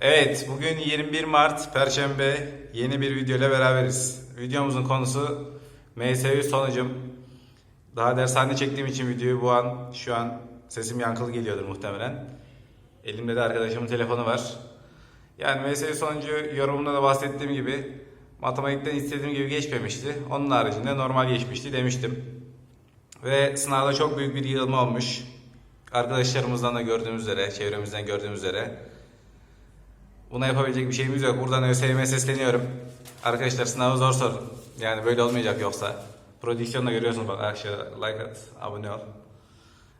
Evet, bugün 21 Mart Perşembe yeni bir video ile beraberiz. Videomuzun konusu MSU sonucum. Daha dershane çektiğim için videoyu bu an, şu an sesim yankılı geliyordur muhtemelen. Elimde de arkadaşımın telefonu var. Yani MSU sonucu yorumunda da bahsettiğim gibi matematikten istediğim gibi geçmemişti. Onun haricinde normal geçmişti demiştim. Ve sınavda çok büyük bir yığılma olmuş. Arkadaşlarımızdan da gördüğümüz üzere, çevremizden gördüğümüz üzere. Buna yapabilecek bir şeyimiz yok. Buradan ÖSYM'ye sesleniyorum. Arkadaşlar sınavı zor sorun. Yani böyle olmayacak yoksa. Prodüksiyonda görüyorsunuz bak aşağı like at, abone ol.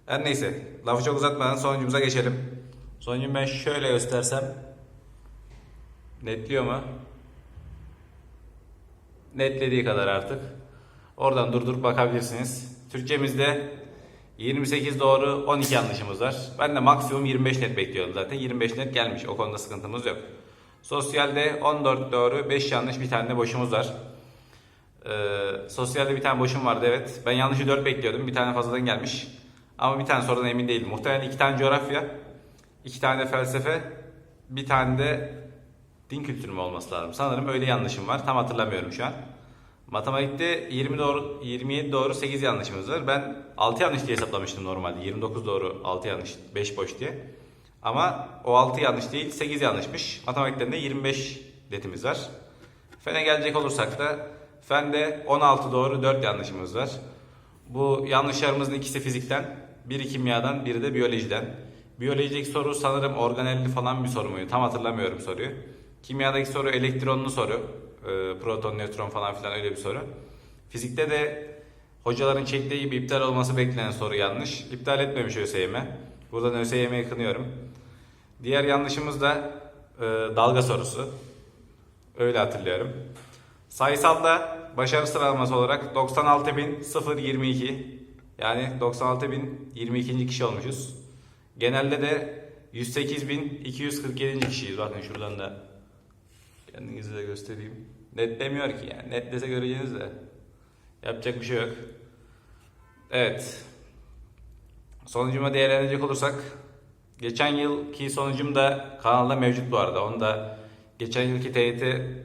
Her neyse lafı çok uzatmadan sonucumuza geçelim. Sonucumu ben şöyle göstersem. Netliyor mu? Netlediği kadar artık. Oradan durdurup bakabilirsiniz. Türkçemizde 28 doğru 12 yanlışımız var. Ben de maksimum 25 net bekliyordum zaten. 25 net gelmiş. O konuda sıkıntımız yok. Sosyalde 14 doğru 5 yanlış bir tane de boşumuz var. Ee, sosyalde bir tane boşum vardı evet. Ben yanlışı 4 bekliyordum. Bir tane fazladan gelmiş. Ama bir tane sorudan emin değilim. Muhtemelen 2 tane coğrafya, 2 tane felsefe, bir tane de din kültürü mü olması lazım. Sanırım öyle yanlışım var. Tam hatırlamıyorum şu an. Matematikte 20 doğru 27 doğru 8 yanlışımız var. Ben 6 yanlış diye hesaplamıştım normalde. 29 doğru 6 yanlış 5 boş diye. Ama o 6 yanlış değil 8 yanlışmış. Matematikten de 25 netimiz var. Fene gelecek olursak da Fende 16 doğru 4 yanlışımız var. Bu yanlışlarımızın ikisi fizikten, biri kimyadan, biri de biyolojiden. Biyolojideki soru sanırım organelli falan bir soru muydu? Tam hatırlamıyorum soruyu. Kimyadaki soru elektronlu soru. Ee, proton, nötron falan filan öyle bir soru. Fizikte de hocaların çektiği gibi iptal olması beklenen soru yanlış. İptal etmemiş ÖSYM. Buradan ÖSYM'yi kınıyorum. Diğer yanlışımız da e, dalga sorusu. Öyle hatırlıyorum. Sayısalda başarı sıralaması olarak 96.022 yani 96.022. kişi olmuşuz. Genelde de 108.247. kişiyiz. Bakın şuradan da kendinizi de göstereyim. Net demiyor ki yani. Net dese göreceğiniz de. Yapacak bir şey yok. Evet. Sonucuma değerlendirecek olursak geçen yılki sonucum da kanalda mevcut bu arada. Onu da geçen yılki TYT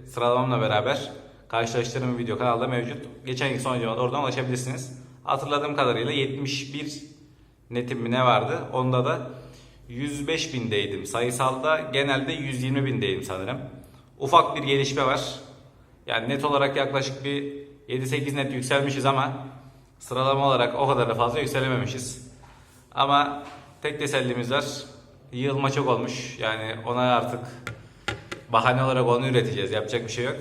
sıralamamla beraber karşılaştırdığım video kanalda mevcut. Geçen yıl sonucuma da oradan ulaşabilirsiniz. Hatırladığım kadarıyla 71 netim mi ne vardı? Onda da 105 bindeydim. Sayısalda genelde 120 bindeydim sanırım. Ufak bir gelişme var. Yani net olarak yaklaşık bir 7-8 net yükselmişiz ama sıralama olarak o kadar da fazla yükselememişiz. Ama tek tesellimiz var. Yığılma çok olmuş. Yani ona artık bahane olarak onu üreteceğiz. Yapacak bir şey yok.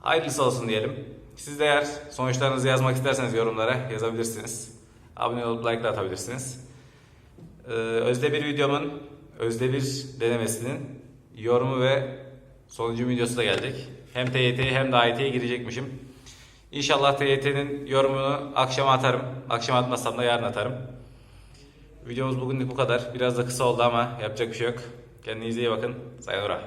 Hayırlısı olsun diyelim. Siz de eğer sonuçlarınızı yazmak isterseniz yorumlara yazabilirsiniz. Abone olup like de atabilirsiniz. Ee, Özde bir videomun Özde bir denemesinin yorumu ve sonucu videosu da gelecek. Hem TYT'ye hem de AYT'ye girecekmişim. İnşallah TYT'nin yorumunu akşam atarım. Akşam atmazsam da yarın atarım. Videomuz bugünlük bu kadar. Biraz da kısa oldu ama yapacak bir şey yok. Kendinize iyi bakın. Sayonara.